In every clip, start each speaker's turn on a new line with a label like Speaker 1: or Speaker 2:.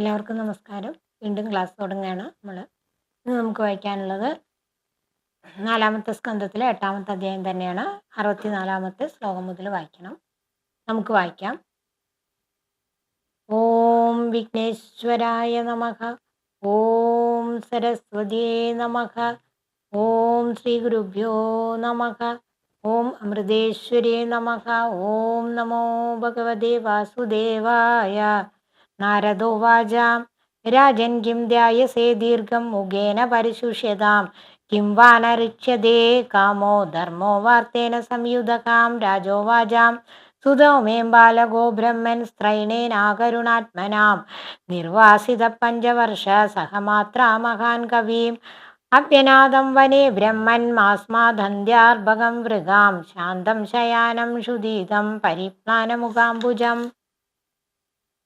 Speaker 1: എല്ലാവർക്കും നമസ്കാരം. വീണ്ടും ക്ലാസ് തുടങ്ങുകയാണ് നമ്മൾ ഇന്ന് നമുക്ക് വായിക്കാനുള്ളത് നാലാമത്തെ സ്കന്ധത്തിലെ എട്ടാമത്തെ അധ്യായം തന്നെയാണ്. അറുപത്തിനാലാമത്തെ ശ്ലോകം മുതൽ വായിക്കണം. നമുക്ക് വായിക്കാം. ഓം വിഘ്നേശ്വരായ നമഃ. ഓം സരസ്വതിയേ നമഃ. ഓം ശ്രീ ഗുരുഭ്യോ നമഃ. ഓം അമൃതേശ്വരേ നമഃ. ഓം നമോ ഭഗവതേ വാസുദേവായ നാരദോവാച രാജൻ കിം ധ്യായസേ ദീർഘം മുഖേന പരിശുഷ്യതാം. കിം വാനരിക്ഷ്യതേ കാമോ ധർമ്മോ വാർത്തേന സംയുതകാം രാജോവാചാം സുതോമേം ബാലകോ ബ്രഹ്മൻ സ്ത്രൈണേനാകരുണാത്മനാം നിർവാസിത പഞ്ചവർഷ സഹമാത്ര മഹാൻ കവീം. അഭ്യനാദം വനേ ബ്രഹ്മൻ മാസ്മാധന്ധ്യാർഭകം വൃഗാം. ശാന്തം ശയാനം ശുദീതം പരിപ്ലാനമുഖാംബുജം.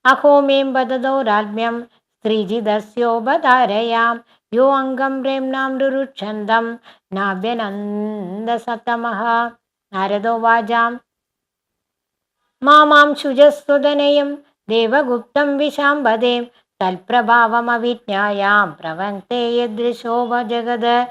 Speaker 1: അഹോമേം വദതോരാത്മ്യം സ്ത്രീജിതസ്യോപധാരയാം യോ അംഗം പ്രേംനാം രുരുക്ഷന്തം നാഭ്യനന്ദസത്തമഃ നാരദോവാചാം മാമാം ശുചസ്തുതനയും ദേവഗുപ്തം വിശാംബദേം തൽപ്രഭാവമവിജ്ഞായാം പ്രവങ്ക്തേ യദൃശോഭ ജഗത്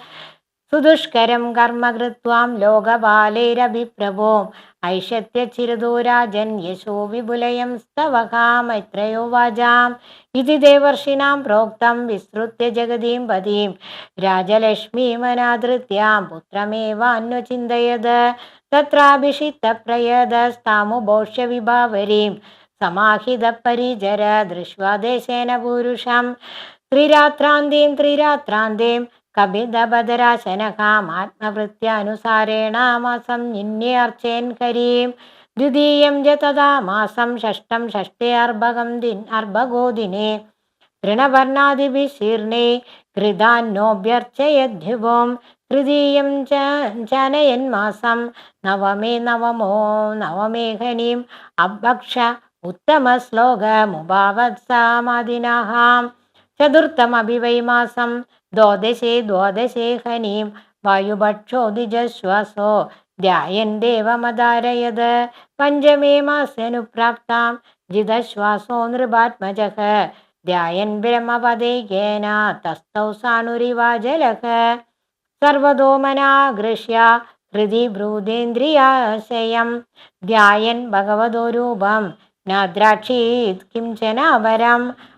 Speaker 1: സുദുഷ്കരം കർമ്മ കൃത്വാം ലോകപാലൈരഭിപ്രഭോ ഐഷത്യച്ചിരതോ രാജൻ യശോ വിപുലയം സ്തവകാമൈത്രയോ വാചാം. ഇതി ദേവർഷിണാം പ്രോക്തം വിസ്തൃത്യ ജഗതീം പതിം രാജലക്ഷ്മീമനാധൃത്യാം പുത്രമേവാന്വചിന്തയത്. തത്രാഭിഷിത്തപ്രയതസ്താമുഭോഷ്യ വിഭാവരീം. സമാഹിത പരിചര ദൃശ്വാദേശേന പൂരുഷം. ത്രിരാത്രാന്തീം ത്രിരാത്രാന്തേം കപിതഭദരാശനകാമാത്മവൃത്യാനുസാരേണ മാസം നിന്യർച്ചേൻ കരീം. ദ്വിതീയം ച തഥാ മാസം ഷഷ്ടം ഷഷ്ടേ അർഭകം ദിൻ അർഭഗോദിനെ ദിനെ. തൃണവർണാദിഭിശീർണേ കൃതാന്നോഭ്യർച്ചയദ്ഭുവോം തൃതീയം ച ചനയന്മാസം നവമേ നവമോ നവമേഘനീം അഭക്ഷ ഉത്തമശ്ലോകമുപാവത്സാമാദിനാഹാം ചതുർത്ഥമഭി വൈ മാസം ദ്വാദശേ ദ്വാദശേ ഹനീം. വായുഭക്ഷോദിജശ്വാസോ ധ്യായൻ ദേവമധാരയത് പഞ്ചമേ മാസ്യനുപ്രാപ്താം ജിതശ്വാസോ നൃപാത്മജഃ. ധ്യായൻ ബ്രഹ്മപദേകേന തസ്തൗ സാണുരിവാജലഃ സർവതോമനാഗൃഷ്യ ഹൃദി ബ്രൂതേന്ദ്രിയാശയം ധ്യായൻ ഭഗവതോ രൂപം. നാദ്രാക്ഷീത് കിംചന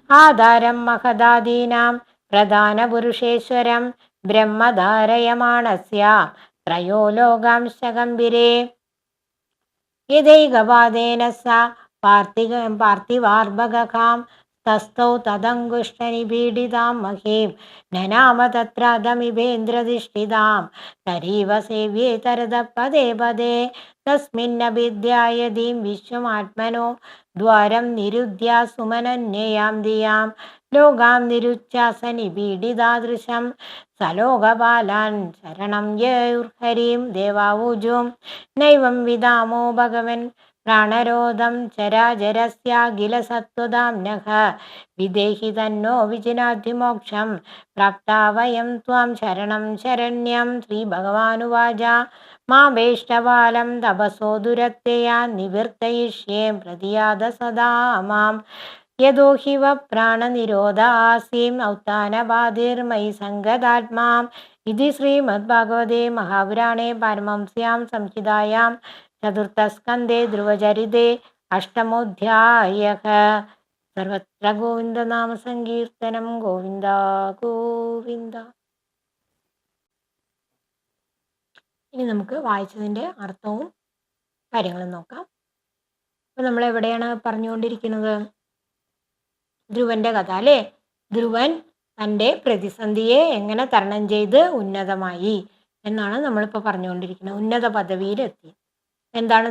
Speaker 1: ആധാരം മഹദാദീനാം. പ്രധാനപുരുഷേശ്വരം ബ്രഹ്മധാരയമാണസ്യ ത്രയോ ലോകാംശകമ്പിരേ യഥൈകപാദേന സ പാർത്ഥിക പാർത്ഥിവാർഭകാം തസ്ഥൗ തദങ്കുഷ്ടനിപീഡിതാം മഹീം. നനാമ തത്രതമിവേന്ദ്രധിഷ്ഠിതാം തരീവ സേവ്യേ തരത പദേ പദേ. തസ്മിന്നഭിദ്യായതീം വിശ്വമാത്മനോ ദ്വാരം നിരുദ്ധ്യ സുമനന്യയാം ദിയാം ലോകാം നിരുച്ചാസനിപീഡിതാദൃശം സലോകപാലാൻ ശരണം യൗർഹരീം ദേവാവൂജും. നൈവം വിദാമോ ഭഗവൻ പ്രാണരോധം ചരാചരസ്യാഖില സത്വദാംനഃ വിദേഹി തന്നോ വിജിനാധിമോക്ഷം പ്രാപ്താ വയം ത്വാം ശരണം ശരണ്യം ശ്രീഭഗവാനുവാച. മാവേഷ്ടപാലം തപസോ ദുരത്യയാ നിവർത്തയിഷ്യേ പ്രതിയാത സദാ മാം. യതോ ഹിവ പ്രാണനിരോധാസീം ഔത്താനബാധിർമയി സംഗതാത്മാം. ഇതി ശ്രീമദ്ഭാഗവതേ മഹാപുരാണേ പാരമംസ്യാം സംഹിതായാം ചതുർത്ഥസ്കന്ധേ ധ്രുവചരിതേ അഷ്ടമോധ്യായ സർവത്ര ഗോവിന്ദനാമ സങ്കീർത്തനം ഗോവിന്ദ ഗോവിന്ദ. ഇനി നമുക്ക് വായിച്ചതിന്റെ അർത്ഥവും കാര്യങ്ങളും നോക്കാം. അപ്പോൾ നമ്മൾ എവിടെയാണ് പറഞ്ഞുകൊണ്ടിരിക്കുന്നത്? ധ്രുവന്റെ കഥ അല്ലേ? ധ്രുവൻ തന്റെ പ്രതിസന്ധിയെ എങ്ങനെ തരണം ചെയ്ത് ഉന്നതമായി എന്നാണ് നമ്മളിപ്പോൾ പറഞ്ഞുകൊണ്ടിരിക്കുന്നത്. ഉന്നത പദവിയിലെത്തി. എന്താണ്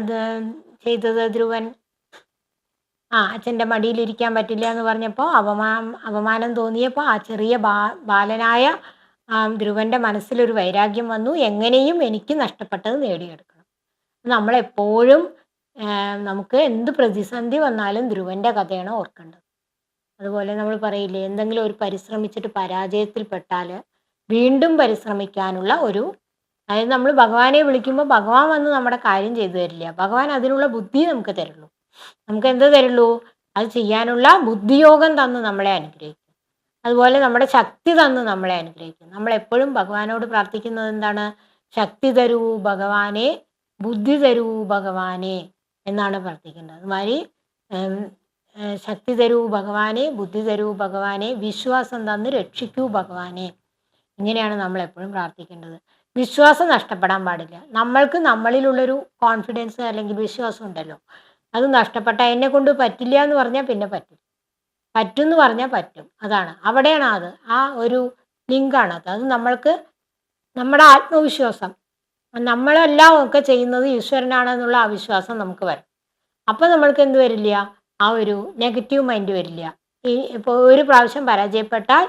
Speaker 1: ചെയ്തത് ധ്രുവൻ? ആ അച്ഛന്റെ മടിയിലിരിക്കാൻ പറ്റില്ല എന്ന് പറഞ്ഞപ്പോൾ അവമാ അപമാനം തോന്നിയപ്പോൾ ആ ചെറിയ ബാ ബാലനായ ധ്രുവന്റെ മനസ്സിലൊരു വൈരാഗ്യം വന്നു. എങ്ങനെയും എനിക്ക് നഷ്ടപ്പെട്ടത് നേടിയെടുക്കണം. നമ്മളെപ്പോഴും നമുക്ക് എന്ത് പ്രതിസന്ധി വന്നാലും ധ്രുവന്റെ കഥയാണ് ഓർക്കേണ്ടത്. അതുപോലെ നമ്മൾ പറയില്ലേ എന്തെങ്കിലും ഒരു പരിശ്രമിച്ചിട്ട് പരാജയത്തിൽപ്പെട്ടാൽ വീണ്ടും പരിശ്രമിക്കാനുള്ള ഒരു അതായത് നമ്മൾ ഭഗവാനെ വിളിക്കുമ്പോൾ ഭഗവാൻ വന്ന് നമ്മുടെ കാര്യം ചെയ്തു തരില്ല. ഭഗവാൻ അതിനുള്ള ബുദ്ധി നമുക്ക് തരുള്ളൂ. നമുക്ക് എന്ത് തരുള്ളൂ? അത് ചെയ്യാനുള്ള ബുദ്ധിയോഗം തന്ന് നമ്മളെ അനുഗ്രഹിക്കും. അതുപോലെ നമ്മുടെ ശക്തി തന്ന് നമ്മളെ അനുഗ്രഹിക്കും. നമ്മൾ എപ്പോഴും ഭഗവാനോട് പ്രാർത്ഥിക്കുന്നത് എന്താണ്? ശക്തി തരൂ ഭഗവാനെ ബുദ്ധി തരൂ ഭഗവാനെ എന്നാണ് പ്രാർത്ഥിക്കേണ്ടത്. അതുമാതിരി ശക്തി തരൂ ഭഗവാനെ ബുദ്ധി തരൂ ഭഗവാനെ വിശ്വാസം തന്ന് രക്ഷിക്കൂ ഭഗവാനെ. ഇങ്ങനെയാണ് നമ്മൾ എപ്പോഴും പ്രാർത്ഥിക്കേണ്ടത്. വിശ്വാസം നഷ്ടപ്പെടാൻ പാടില്ല. നമ്മൾക്ക് നമ്മളിലുള്ളൊരു കോൺഫിഡൻസ് അല്ലെങ്കിൽ വിശ്വാസം ഉണ്ടല്ലോ. അത് നഷ്ടപ്പെട്ട എന്നെ കൊണ്ട് പറ്റില്ല എന്ന് പറഞ്ഞാൽ പിന്നെ പറ്റും പറ്റും എന്ന് പറഞ്ഞാൽ പറ്റും. അതാണ്. അവിടെയാണ് അത്. ആ ഒരു ലിങ്കാണ് അത്. അത് നമ്മൾക്ക് നമ്മുടെ ആത്മവിശ്വാസം. നമ്മളെല്ലാം ഒക്കെ ചെയ്യുന്നത് ഈശ്വരനാണെന്നുള്ള ആ വിശ്വാസം നമുക്ക് വരും. അപ്പം നമ്മൾക്ക് എന്ത് വരില്ല? ആ ഒരു നെഗറ്റീവ് മൈൻഡ് വരില്ല. ഈ ഇപ്പോൾ ഒരു പ്രാവശ്യം പരാജയപ്പെട്ടാൽ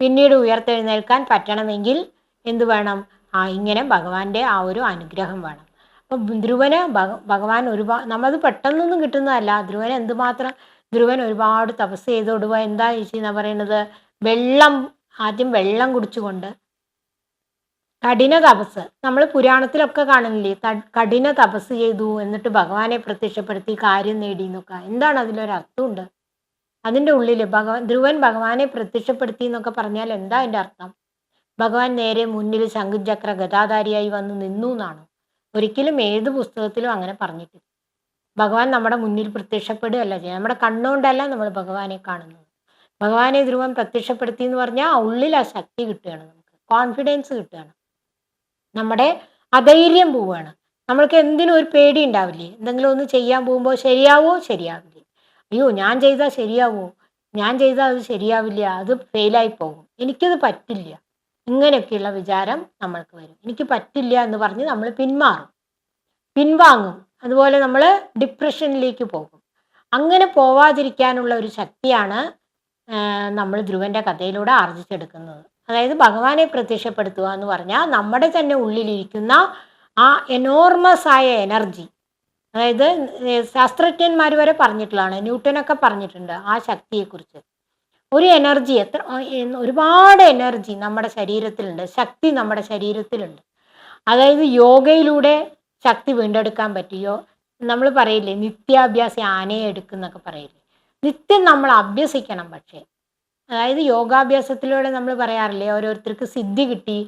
Speaker 1: പിന്നീട് ഉയർത്തെഴുന്നേൽക്കാൻ പറ്റണമെങ്കിൽ എന്തു വേണം? ആ ഇങ്ങനെ ഭഗവാന്റെ ആ ഒരു അനുഗ്രഹം വേണം. അപ്പം ധ്രുവന് ഭഗ ഭഗവാൻ ഒരുപാട് നമ്മളത് പെട്ടെന്നൊന്നും കിട്ടുന്നതല്ല. ധ്രുവൻ എന്തുമാത്രം ധ്രുവൻ ഒരുപാട് തപസ് ചെയ്തോടുക എന്താ ചേച്ചി എന്നാ പറയുന്നത്? വെള്ളം ആദ്യം വെള്ളം കുടിച്ചുകൊണ്ട് കഠിന തപസ്. നമ്മൾ പുരാണത്തിലൊക്കെ കാണുന്നില്ലേ? കഠിന തപസ് ചെയ്തു എന്നിട്ട് ഭഗവാനെ പ്രത്യക്ഷപ്പെടുത്തി കാര്യം നേടി എന്നൊക്കെ. എന്താണ് അതിലൊരു അർത്ഥമുണ്ട്? അതിന്റെ ഉള്ളിൽ ഭഗവാൻ ധ്രുവൻ ഭഗവാനെ പ്രത്യക്ഷപ്പെടുത്തി എന്നൊക്കെ പറഞ്ഞാൽ എന്താ അതിന്റെ അർത്ഥം? ഭഗവാൻ നേരെ മുന്നിൽ ശംഖുചക്ര ഗതാധാരിയായി വന്ന് നിന്നു എന്നാണ്. ഒരിക്കലും ഏത് പുസ്തകത്തിലും അങ്ങനെ പറഞ്ഞിട്ടില്ല. ഭഗവാൻ നമ്മുടെ മുന്നിൽ പ്രത്യക്ഷപ്പെടുകയല്ല ചെയ്യുക നമ്മുടെ കണ്ണുകൊണ്ടല്ല നമ്മൾ ഭഗവാനെ കാണുന്നത്. ഭഗവാനെ ധ്രുവൻ പ്രത്യക്ഷപ്പെടുത്തി എന്ന് പറഞ്ഞാൽ ഉള്ളിൽ ആ ശക്തി കിട്ടുകയാണ് നമുക്ക്. കോൺഫിഡൻസ് കിട്ടുകയാണ്. നമ്മുടെ അധൈര്യം പോവുകയാണ്. നമ്മൾക്ക് എന്തിനും ഒരു പേടി ഉണ്ടാവില്ലേ? എന്തെങ്കിലും ഒന്ന് ചെയ്യാൻ പോകുമ്പോൾ ശരിയാവോ? ശരിയാവില്ലേ. അയ്യോ ഞാൻ ചെയ്താൽ ശരിയാവോ? ഞാൻ ചെയ്താൽ അത് ശരിയാവില്ല? അത് ഫെയിലായി പോകും. എനിക്കത് പറ്റില്ല. ഇങ്ങനെയൊക്കെയുള്ള വിചാരം നമ്മൾക്ക് വരും. എനിക്ക് പറ്റില്ല എന്ന് പറഞ്ഞ് നമ്മൾ പിന്മാറും. പിൻവാങ്ങും. അതുപോലെ നമ്മൾ ഡിപ്രഷനിലേക്ക് പോകും. അങ്ങനെ പോവാതിരിക്കാനുള്ള ഒരു ശക്തിയാണ് നമ്മൾ ധ്രുവന്റെ കഥയിലൂടെ ആർജിച്ചെടുക്കുന്നത്. അതായത് ഭഗവാനെ പ്രത്യക്ഷപ്പെടുത്തുക എന്ന് പറഞ്ഞാൽ നമ്മുടെ തന്നെ ഉള്ളിലിരിക്കുന്ന ആ എനോർമസ് ആയ എനർജി അതായത് ശാസ്ത്രജ്ഞന്മാർ വരെ പറഞ്ഞിട്ടുള്ളതാണ് ന്യൂട്ടനൊക്കെ പറഞ്ഞിട്ടുണ്ട് ആ ശക്തിയെക്കുറിച്ച്. ഒരു എനർജി എത്ര ഒരുപാട് എനർജി നമ്മുടെ ശരീരത്തിലുണ്ട് ശക്തി നമ്മുടെ ശരീരത്തിലുണ്ട്. അതായത് യോഗയിലൂടെ ശക്തി വീണ്ടെടുക്കാൻ പറ്റിയോ? നമ്മൾ പറയില്ലേ നിത്യാഭ്യാസി ആനയെ എടുക്കുന്നൊക്കെ പറയില്ലേ. നിത്യം നമ്മൾ അഭ്യസിക്കണം പക്ഷേ. അതായത് യോഗാഭ്യാസത്തിലൂടെ നമ്മൾ പറയാറില്ലേ ഓരോരുത്തർക്ക് സിദ്ധി കിട്ടി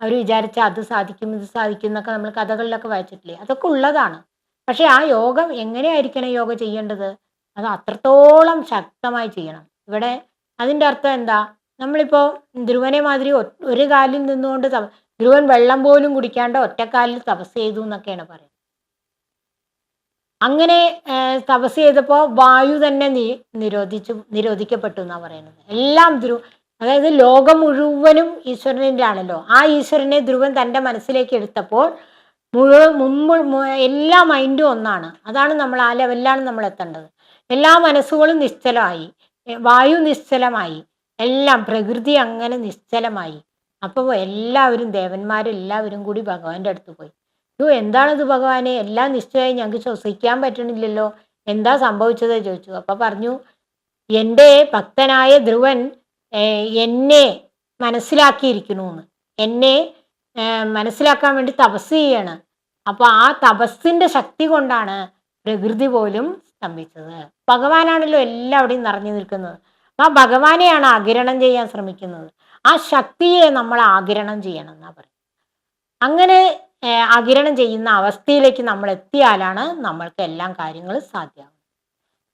Speaker 1: അവർ വിചാരിച്ച അത് സാധിക്കും ഇത് സാധിക്കും എന്നൊക്കെ നമ്മൾ കഥകളിലൊക്കെ വായിച്ചിട്ടില്ലേ? അതൊക്കെ ഉള്ളതാണ്. പക്ഷെ ആ യോഗം എങ്ങനെയായിരിക്കണം യോഗ ചെയ്യേണ്ടത്? അത് അത്രത്തോളം ശക്തമായി ചെയ്യണം. ഇവിടെ അതിന്റെ അർത്ഥം എന്താ? നമ്മളിപ്പോൾ ധ്രുവനെ മാതിരി ഒരു കാലിൽ നിന്നുകൊണ്ട് ധ്രുവൻ വെള്ളം പോലും കുടിക്കാണ്ട് ഒറ്റക്കാലിൽ തപസ് ചെയ്തു എന്നൊക്കെയാണ് പറയുന്നത്. അങ്ങനെ തപസ് ചെയ്തപ്പോൾ വായു തന്നെ നിരോധിച്ചു നിരോധിക്കപ്പെട്ടു എന്നാണ് പറയുന്നത്. എല്ലാം ധ്രുവ അതായത് ലോകം മുഴുവനും ഈശ്വരന്റെ ആണല്ലോ. ആ ഈശ്വരനെ ധ്രുവൻ തന്റെ മനസ്സിലേക്ക് എടുത്തപ്പോൾ മുഴുവൻ മുമ്പ് എല്ലാ മൈൻഡും ഒന്നാണ്. അതാണ് നമ്മൾ ആ ലെവലിലാണ് നമ്മൾ എത്തേണ്ടത്. എല്ലാ മനസ്സുകളും നിശ്ചലമായി. വായു നിശ്ചലമായി. എല്ലാം പ്രകൃതി അങ്ങനെ നിശ്ചലമായി. അപ്പോൾ എല്ലാവരും ദേവന്മാരെല്ലാവരും കൂടി ഭഗവാന്റെ അടുത്ത് പോയി. യോ എന്താണിത് ഭഗവാനെ? എല്ലാം നിശ്ചയമായി ഞങ്ങൾക്ക് ശ്വസിക്കാൻ പറ്റണില്ലല്ലോ. എന്താ സംഭവിച്ചത്? ചോദിച്ചു. അപ്പൊ പറഞ്ഞു എന്റെ ഭക്തനായ ധ്രുവൻ എന്നെ മനസ്സിലാക്കിയിരിക്കണു എന്ന് എന്നെ മനസ്സിലാക്കാൻ വേണ്ടി തപസ് ചെയ്യാണ്. അപ്പൊ ആ തപസ്സിന്റെ ശക്തി കൊണ്ടാണ് പ്രകൃതി പോലും സ്തംഭിച്ചത്. ഭഗവാനാണല്ലോ എല്ലാവിടെയും നിറഞ്ഞു നിൽക്കുന്നത്. ആ ഭഗവാനെയാണ് ആകിരണം ചെയ്യാൻ ശ്രമിക്കുന്നത്. ആ ശക്തിയെ നമ്മൾ ആകിരണം ചെയ്യണം എന്നാ പറയുന്നത്. അങ്ങനെ ആകിരണം ചെയ്യുന്ന അവസ്ഥയിലേക്ക് നമ്മൾ എത്തിയാലാണ് നമ്മൾക്ക് എല്ലാം കാര്യങ്ങളും സാധ്യമാകുന്നത്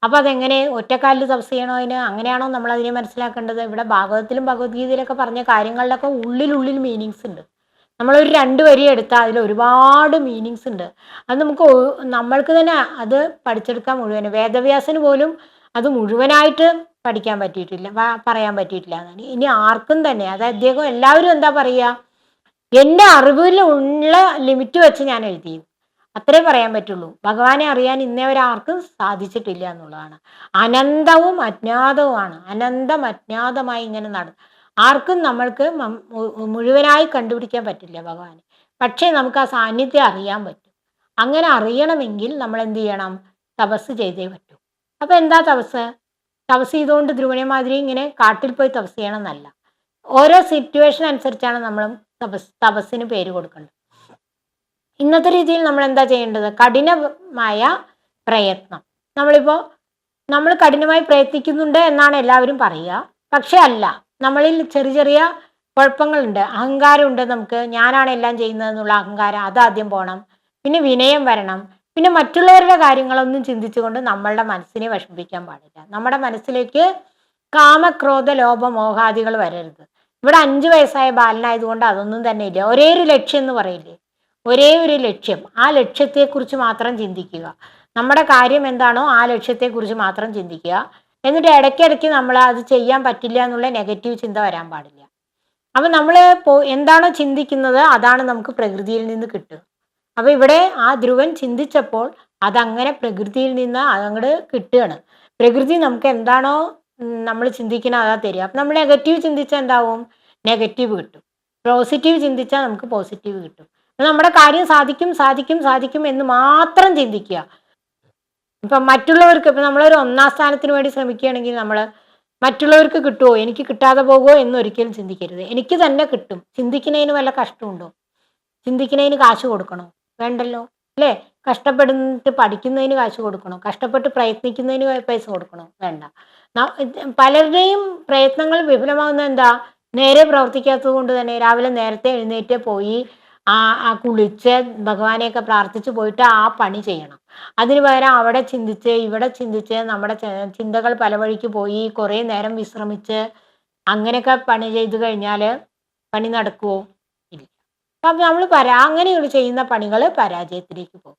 Speaker 1: അപ്പൊ അതെങ്ങനെ? ഒറ്റക്കാലിൽ തപസ് ചെയ്യണോ അതിന്? അങ്ങനെയാണോ നമ്മൾ അതിനെ മനസ്സിലാക്കേണ്ടത്? ഇവിടെ ഭാഗവതത്തിലും ഭഗവത്ഗീതയിലൊക്കെ പറഞ്ഞ കാര്യങ്ങളിലൊക്കെ ഉള്ളിലുള്ളിൽ മീനിങ്സ് ഉണ്ട്. നമ്മളൊരു രണ്ട് വരി എടുത്താൽ അതിൽ ഒരുപാട് മീനിങ്സ് ഉണ്ട്. അത് നമുക്ക് നമ്മൾക്ക് തന്നെ അത് പഠിച്ചെടുക്കാൻ മുഴുവൻ വേദവ്യാസന് പോലും അത് മുഴുവനായിട്ട് പഠിക്കാൻ പറ്റിയിട്ടില്ല പറയാൻ പറ്റിയിട്ടില്ല ഇനി ആർക്കും തന്നെ അതായത് അദ്ദേഹം എല്ലാവരും എന്താ പറയുക? എന്റെ അറിവിലുള്ള ലിമിറ്റ് വെച്ച് ഞാൻ എഴുതി. അത്രേ പറയാൻ പറ്റുള്ളൂ. ഭഗവാനെ അറിയാൻ ഇന്നേവരെ ആർക്കും സാധിച്ചിട്ടില്ല എന്നുള്ളതാണ്. അനന്തവും അജ്ഞാതവുമാണ്. അനന്തം അജ്ഞാതമായി ഇങ്ങനെ നട ആർക്കും നമ്മൾക്ക് മുഴുവനായി കണ്ടുപിടിക്കാൻ പറ്റില്ല ഭഗവാനെ. പക്ഷേ നമുക്ക് ആ സാന്നിധ്യം അറിയാൻ പറ്റും. അങ്ങനെ അറിയണമെങ്കിൽ നമ്മൾ എന്ത് ചെയ്യണം? തപസ് ചെയ്തേ പറ്റൂ. അപ്പൊ എന്താ തപസ്? തപസ് ചെയ്തുകൊണ്ട് ധ്രുവനെ മാതിരി ഇങ്ങനെ കാട്ടിൽ പോയി തപസ് ചെയ്യണം എന്നല്ല. ഓരോ സിറ്റുവേഷൻ അനുസരിച്ചാണ് നമ്മൾ തപസ് തപസ്സിന് പേര് കൊടുക്കേണ്ടത് ഇന്നത്തെ രീതിയിൽ നമ്മൾ എന്താ ചെയ്യേണ്ടത്? കഠിനമായ പ്രയത്നം. നമ്മളിപ്പോ നമ്മൾ കഠിനമായി പ്രയത്നിക്കുന്നുണ്ട് എന്നാണ് എല്ലാവരും പറയുക. പക്ഷെ അല്ല നമ്മളിൽ ചെറിയ ചെറിയ കുഴപ്പങ്ങളുണ്ട്. അഹങ്കാരമുണ്ട് നമുക്ക്. ഞാനാണ് എല്ലാം ചെയ്യുന്നതെന്നുള്ള അഹങ്കാരം അതാദ്യം പോകണം പിന്നെ വിനയം വരണം. പിന്നെ മറ്റുള്ളവരുടെ കാര്യങ്ങളൊന്നും ചിന്തിച്ചുകൊണ്ട് നമ്മളുടെ മനസ്സിനെ വിഷമിപ്പിക്കാൻ പാടില്ല. നമ്മുടെ മനസ്സിലേക്ക് കാമക്രോധ ലോഭ മോഹാദികൾ വരരുത്. ഇവിടെ അഞ്ചു വയസ്സായ ബാലനായതുകൊണ്ട് അതൊന്നും തന്നെ ഇല്ല. ഒരേ ഒരു ലക്ഷ്യം എന്ന് പറയില്ലേ? ഒരേ ഒരു ലക്ഷ്യം. ആ ലക്ഷ്യത്തെക്കുറിച്ച് മാത്രം ചിന്തിക്കുക. നമ്മുടെ കാര്യം എന്താണോ ആ ലക്ഷ്യത്തെക്കുറിച്ച് മാത്രം ചിന്തിക്കുക. എന്നിട്ട് ഇടയ്ക്കിടയ്ക്ക് നമ്മൾ അത് ചെയ്യാൻ പറ്റില്ല എന്നുള്ള നെഗറ്റീവ് ചിന്ത വരാൻ പാടില്ല. അപ്പം നമ്മൾ എന്താണോ ചിന്തിക്കുന്നത് അതാണ് നമുക്ക് പ്രകൃതിയിൽ നിന്ന് കിട്ടുക. അപ്പോൾ ഇവിടെ ആ ധ്രുവൻ ചിന്തിച്ചപ്പോൾ അതങ്ങനെ പ്രകൃതിയിൽ നിന്ന് അതങ്ങോട് കിട്ടുകയാണ്. പ്രകൃതി നമുക്ക് എന്താണോ നമ്മൾ ചിന്തിക്കുന്ന അതാ തരിക. അപ്പം നമ്മൾ നെഗറ്റീവ് ചിന്തിച്ചാൽ എന്താവും? നെഗറ്റീവ് കിട്ടും. പോസിറ്റീവ് ചിന്തിച്ചാൽ നമുക്ക് പോസിറ്റീവ് കിട്ടും. നമ്മുടെ കാര്യം സാധിക്കും സാധിക്കും സാധിക്കും എന്ന് മാത്രം ചിന്തിക്കുക. ഇപ്പം മറ്റുള്ളവർക്ക് ഇപ്പം നമ്മളൊരു ഒന്നാം സ്ഥാനത്തിന് വേണ്ടി ശ്രമിക്കുകയാണെങ്കിൽ നമ്മൾ മറ്റുള്ളവർക്ക് കിട്ടുമോ എനിക്ക് കിട്ടാതെ പോകുമോ എന്നൊരിക്കലും ചിന്തിക്കരുത്. എനിക്ക് തന്നെ കിട്ടും. ചിന്തിക്കുന്നതിന് വല്ല കഷ്ടമുണ്ടോ? ചിന്തിക്കുന്നതിന് കാശ് കൊടുക്കണോ? വേണ്ടല്ലോ. അല്ലേ? കഷ്ടപ്പെടുന്നിട്ട് പഠിക്കുന്നതിന് കാശ് കൊടുക്കണോ? കഷ്ടപ്പെട്ട് പ്രയത്നിക്കുന്നതിന് പൈസ കൊടുക്കണോ? വേണ്ട. പലരുടെയും പ്രയത്നങ്ങൾ വിഫലമാകുന്ന എന്താ? നേരെ പ്രവർത്തിക്കാത്തത് കൊണ്ട് തന്നെ രാവിലെ നേരത്തെ എഴുന്നേറ്റ് പോയി ആ ആ കുളിച്ച് ഭഗവാനെയൊക്കെ പ്രാർത്ഥിച്ചു പോയിട്ട് ആ പണി ചെയ്യണം. അതിന് പകരം അവിടെ ചിന്തിച്ച് ഇവിടെ ചിന്തിച്ച് നമ്മുടെ ചിന്തകൾ പല വഴിക്ക് പോയി കുറേ നേരം വിശ്രമിച്ച് അങ്ങനെയൊക്കെ പണി ചെയ്തു കഴിഞ്ഞാൽ പണി നടക്കുമോ ഇല്ല. അപ്പം നമ്മൾ പരാ അങ്ങനെയുള്ള ചെയ്യുന്ന പണികൾ പരാജയത്തിലേക്ക് പോകും.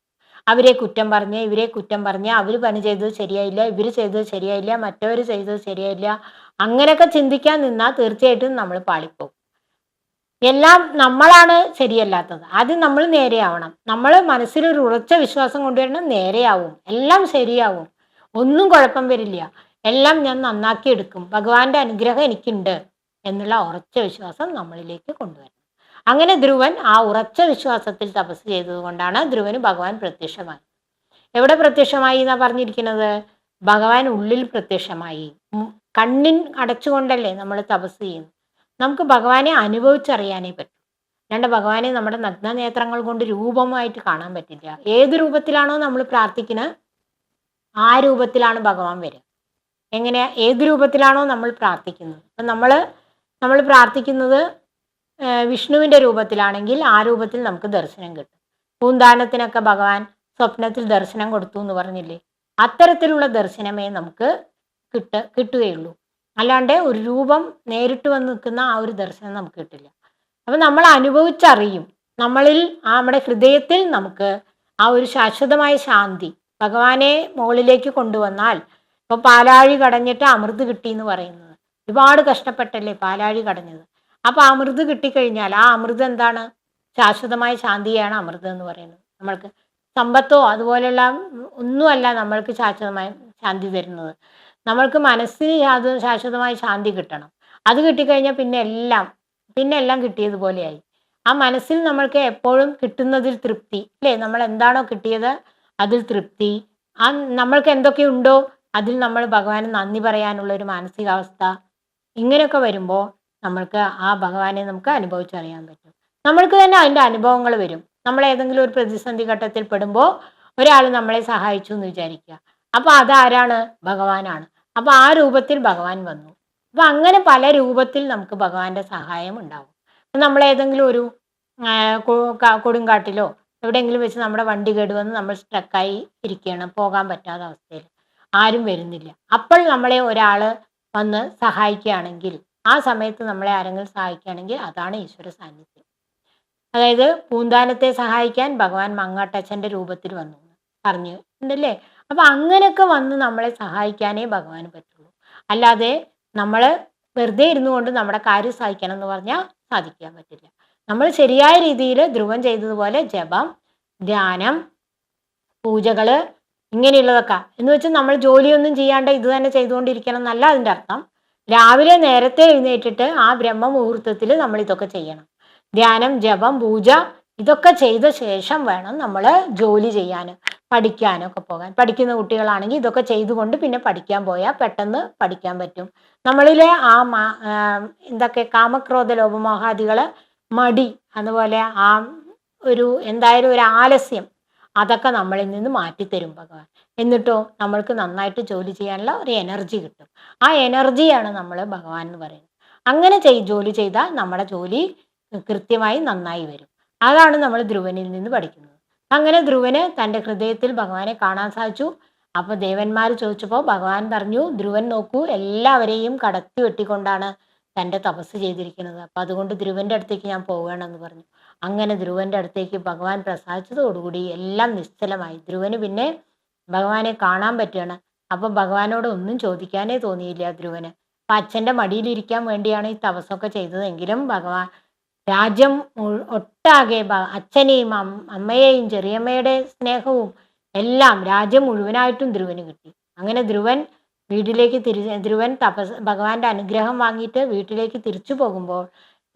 Speaker 1: അവരെ കുറ്റം പറഞ്ഞ് ഇവരെ കുറ്റം പറഞ്ഞ് അവർ പണി ചെയ്തത് ശരിയായില്ല ഇവർ ചെയ്തത് ശരിയായില്ല മറ്റവർ ചെയ്തത് ശരിയായില്ല. അങ്ങനെയൊക്കെ ചിന്തിക്കാൻ നിന്നാൽ തീർച്ചയായിട്ടും നമ്മൾ പാളിപ്പോകും. എല്ലാം നമ്മളാണ് ശരിയല്ലാത്തത്. ആദ്യം നമ്മൾ നേരെയാവണം. നമ്മൾ മനസ്സിലൊരു ഉറച്ച വിശ്വാസം കൊണ്ടുവരണം നേരെയാവും. എല്ലാം ശരിയാവും. ഒന്നും കുഴപ്പം വരില്ല. എല്ലാം ഞാൻ നന്നാക്കി എടുക്കും ഭഗവാന്റെ അനുഗ്രഹം എനിക്കുണ്ട് എന്നുള്ള ഉറച്ച വിശ്വാസം നമ്മളിലേക്ക് കൊണ്ടുവരണം. അങ്ങനെ ധ്രുവൻ ആ ഉറച്ച വിശ്വാസത്തിൽ തപസ് ചെയ്തതുകൊണ്ടാണ് ധ്രുവന് ഭഗവാൻ പ്രത്യക്ഷമായി. എവിടെ പ്രത്യക്ഷമായി എന്നാ പറഞ്ഞിരിക്കുന്നത്? ഭഗവാൻ ഉള്ളിൽ പ്രത്യക്ഷമായി. കണ്ണിൻ അടച്ചുകൊണ്ടല്ലേ നമ്മൾ തപസ് ചെയ്യുന്നു നമുക്ക് ഭഗവാനെ അനുഭവിച്ചറിയാനേ പറ്റും. രണ്ട് ഭഗവാനെ നമ്മുടെ നഗ്ന നേത്രങ്ങൾ കൊണ്ട് രൂപമായിട്ട് കാണാൻ പറ്റില്ല. ഏത് രൂപത്തിലാണോ നമ്മൾ പ്രാർത്ഥിക്കുന്നത് ആ രൂപത്തിലാണ് ഭഗവാൻ വരിക. എങ്ങനെ ഏത് രൂപത്തിലാണോ നമ്മൾ പ്രാർത്ഥിക്കുന്നത്? അപ്പം നമ്മൾ നമ്മൾ പ്രാർത്ഥിക്കുന്നത് വിഷ്ണുവിന്റെ രൂപത്തിലാണെങ്കിൽ ആ രൂപത്തിൽ നമുക്ക് ദർശനം കിട്ടും. പൂന്താനത്തിനൊക്കെ ഭഗവാൻ സ്വപ്നത്തിൽ ദർശനം കൊടുത്തു എന്ന് പറഞ്ഞില്ലേ? അത്തരത്തിലുള്ള ദർശനമേ നമുക്ക് കിട്ട കിട്ടുകയുള്ളൂ. അല്ലാണ്ട് ഒരു രൂപം നേരിട്ട് വന്ന് നിൽക്കുന്ന ആ ഒരു ദർശനം നമുക്ക് കിട്ടില്ല. അപ്പം നമ്മൾ അനുഭവിച്ചറിയും. നമ്മളിൽ നമ്മുടെ ഹൃദയത്തിൽ നമുക്ക് ആ ഒരു ശാശ്വതമായ ശാന്തി ഭഗവാനെ മുകളിലേക്ക് കൊണ്ടുവന്നാൽ ഇപ്പൊ പാലാഴി കടഞ്ഞിട്ട് അമൃത് കിട്ടി എന്ന് പറയുന്നത്. ഒരുപാട് കഷ്ടപ്പെട്ടല്ലേ പാലാഴി കടഞ്ഞത്? അപ്പൊ അമൃത് കിട്ടിക്കഴിഞ്ഞാൽ ആ അമൃത് എന്താണ്? ശാശ്വതമായ ശാന്തിയാണ് അമൃത് എന്ന് പറയുന്നത്. നമ്മൾക്ക് സമ്പത്തോ അതുപോലെയുള്ള ഒന്നുമല്ല നമ്മൾക്ക് ശാശ്വതമായ ശാന്തി തരുന്നത്. നമ്മൾക്ക് മനസ്സിന് ശാശ്വതമായ ശാന്തി കിട്ടണം. അത് കിട്ടിക്കഴിഞ്ഞാൽ പിന്നെ എല്ലാം പിന്നെ എല്ലാം കിട്ടിയതുപോലെയായി. ആ മനസ്സിൽ നമ്മൾക്ക് എപ്പോഴും കിട്ടുന്നതിൽ തൃപ്തി. അല്ലേ? നമ്മൾ എന്താണോ കിട്ടിയത് അതിൽ തൃപ്തി. ആ നമ്മൾക്ക് എന്തൊക്കെയുണ്ടോ അതിൽ നമ്മൾ ഭഗവാന് നന്ദി പറയാനുള്ള ഒരു മാനസികാവസ്ഥ ഇങ്ങനെയൊക്കെ വരുമ്പോൾ നമ്മൾക്ക് ആ ഭഗവാനെ നമുക്ക് അനുഭവിച്ചറിയാൻ പറ്റും. നമ്മൾക്ക് തന്നെ അതിന്റെ അനുഭവങ്ങൾ വരും. നമ്മൾ ഏതെങ്കിലും ഒരു പ്രതിസന്ധി ഘട്ടത്തിൽ പെടുമ്പോൾ ഒരാൾ നമ്മളെ സഹായിച്ചു എന്ന് വിചാരിക്കുക. അപ്പൊ അതാരാണ്? ഭഗവാനാണ്. അപ്പൊ ആ രൂപത്തിൽ ഭഗവാൻ വന്നു. അപ്പൊ അങ്ങനെ പല രൂപത്തിൽ നമുക്ക് ഭഗവാന്റെ സഹായം ഉണ്ടാവും. നമ്മൾ ഏതെങ്കിലും ഒരു കൊടുങ്കാട്ടിലോ എവിടെയെങ്കിലും വെച്ച് നമ്മുടെ വണ്ടി കേടുവന്ന് നമ്മൾ സ്ട്രക്കായി ഇരിക്കുകയാണ്. പോകാൻ പറ്റാത്ത അവസ്ഥയിൽ ആരും വരുന്നില്ല. അപ്പോൾ നമ്മളെ ഒരാൾ വന്ന് സഹായിക്കുകയാണെങ്കിൽ ആ സമയത്ത് നമ്മളെ ആരെങ്കിലും സഹായിക്കുകയാണെങ്കിൽ അതാണ് ഈശ്വര സാന്നിധ്യം. അതായത് പൂന്താനത്തെ സഹായിക്കാൻ ഭഗവാൻ മങ്ങാട്ടച്ഛന്റെ രൂപത്തിൽ വന്നു പറഞ്ഞു ഉണ്ടല്ലേ? അപ്പൊ അങ്ങനെയൊക്കെ വന്ന് നമ്മളെ സഹായിക്കാനേ ഭഗവാൻ പറ്റുള്ളൂ. അല്ലാതെ നമ്മൾ വെറുതെ ഇരുന്നു കൊണ്ട് നമ്മുടെ കാര്യം സഹായിക്കണം എന്ന് പറഞ്ഞാൽ സാധിക്കാൻ പറ്റില്ല. നമ്മൾ ശരിയായ രീതിയിൽ ധ്രുവം ചെയ്തതുപോലെ ജപം ധ്യാനം പൂജകൾ ഇങ്ങനെയുള്ളതൊക്കെ. എന്ന് വെച്ചാൽ നമ്മൾ ജോലിയൊന്നും ചെയ്യാണ്ട് ഇത് തന്നെ ചെയ്തുകൊണ്ടിരിക്കണം എന്നല്ല അതിന്റെ അർത്ഥം. രാവിലെ നേരത്തെ എഴുന്നേറ്റിട്ട് ആ ബ്രഹ്മ മുഹൂർത്തത്തിൽ നമ്മൾ ഇതൊക്കെ ചെയ്യണം. ധ്യാനം ജപം പൂജ ഇതൊക്കെ ചെയ്ത ശേഷം വേണം നമ്മൾ ജോലി ചെയ്യാൻ പഠിക്കാനൊക്കെ പോകാൻ. പഠിക്കുന്ന കുട്ടികളാണെങ്കിൽ ഇതൊക്കെ ചെയ്തുകൊണ്ട് പിന്നെ പഠിക്കാൻ പോയാൽ പെട്ടെന്ന് പഠിക്കാൻ പറ്റും. നമ്മളിലെ ആ മാ എന്തൊക്കെ കാമക്രോധ ലോപമോഹാദികൾ മടി അതുപോലെ ആ ഒരു എന്തായാലും ഒരു ആലസ്യം അതൊക്കെ നമ്മളിൽ നിന്ന് മാറ്റിത്തരും ഭഗവാൻ. എന്നിട്ടോ നമ്മൾക്ക് നന്നായിട്ട് ജോലി ചെയ്യാനുള്ള ഒരു എനർജി കിട്ടും. ആ എനർജിയാണ് നമ്മൾ ഭഗവാൻ എന്ന് പറയുന്നത്. അങ്ങനെ ചെയ് ജോലി ചെയ്താൽ നമ്മുടെ ജോലി കൃത്യമായി നന്നായി വരും. അതാണ് നമ്മൾ ധ്രുവനിൽ നിന്ന് പഠിക്കുന്നത്. അങ്ങനെ ധ്രുവന് തന്റെ ഹൃദയത്തിൽ ഭഗവാനെ കാണാൻ സാധിച്ചു. അപ്പോൾ ദേവന്മാർ ചോദിച്ചപ്പോൾ ഭഗവാൻ പറഞ്ഞു ധ്രുവൻ നോക്കൂ എല്ലാവരെയും കടത്തി വെട്ടിക്കൊണ്ടാണ് തന്റെ തപസ് ചെയ്തിരിക്കുന്നത്. അപ്പം അതുകൊണ്ട് ധ്രുവന്റെ അടുത്തേക്ക് ഞാൻ പോവുകയാണെന്ന് പറഞ്ഞു. അങ്ങനെ ധ്രുവന്റെ അടുത്തേക്ക് ഭഗവാൻ പ്രസാദിച്ചതോടുകൂടി എല്ലാം നിശ്ചലമായി. ധ്രുവന് പിന്നെ ഭഗവാനെ കാണാൻ പറ്റുകയാണ്. അപ്പോൾ ഭഗവാനോട് ഒന്നും ചോദിക്കാനേ തോന്നിയില്ല ധ്രുവന്. അപ്പം അച്ഛന്റെ മടിയിലിരിക്കാൻ വേണ്ടിയാണ് ഈ തപസ്സൊക്കെ ചെയ്തതെങ്കിലും ഭഗവാൻ രാജ്യം ഒട്ടാകെ അച്ഛനെയും അമ്മയെയും ചെറിയമ്മയുടെ സ്നേഹവും എല്ലാം രാജ്യം മുഴുവനായിട്ടും ധ്രുവന് കിട്ടി. അങ്ങനെ ധ്രുവൻ വീട്ടിലേക്ക് തിരി ധ്രുവൻ തപസ് ഭഗവാന്റെ അനുഗ്രഹം വാങ്ങിയിട്ട് വീട്ടിലേക്ക് തിരിച്ചു പോകുമ്പോൾ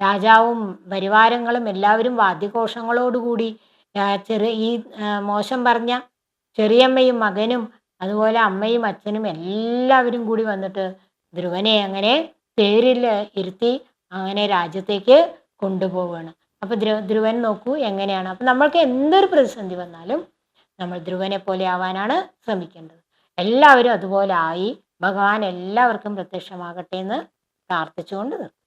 Speaker 1: രാജാവും പരിവാരങ്ങളും എല്ലാവരും വാദ്യഘോഷങ്ങളോടുകൂടി ചെറിയ ഈ മോശം പറഞ്ഞ ചെറിയമ്മയും മകനും അതുപോലെ അമ്മയും അച്ഛനും എല്ലാവരും കൂടി വന്നിട്ട് ധ്രുവനെ അങ്ങനെ തേരിൽ ഇരുത്തി അങ്ങനെ രാജ്യത്തേക്ക് കൊണ്ടുപോവുകയാണ് അപ്പോൾ ധ്രു ധ്രുവൻ നോക്കൂ എങ്ങനെയാണ്. അപ്പം നമ്മൾക്ക് എന്തൊരു പ്രതിസന്ധി വന്നാലും നമ്മൾ ധ്രുവനെ പോലെ ആവാനാണ് ശ്രമിക്കേണ്ടത്. എല്ലാവരും അതുപോലെ ആയി. ഭഗവാൻ എല്ലാവർക്കും പ്രത്യക്ഷമാകട്ടെ എന്ന് പ്രാർത്ഥിച്ചുകൊണ്ട് നിർത്തുന്നു.